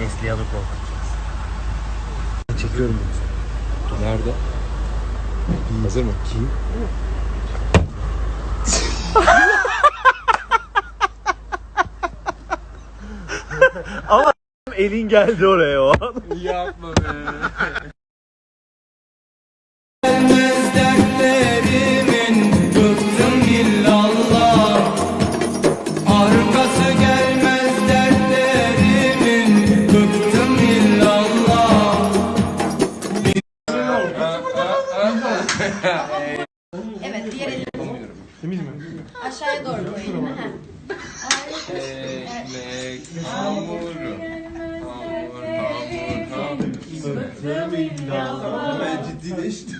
Neslihan'ı korkutacağız. Çekiyorum bunu. Nerede? Hazır mı? Kim? Elin geldi oraya o an. Yapma be. Evet, diğer elini aşağıya doğru koyun. Heh. Ekmek, hamur, hamur, hamur, hamur. Ben ciddileştim.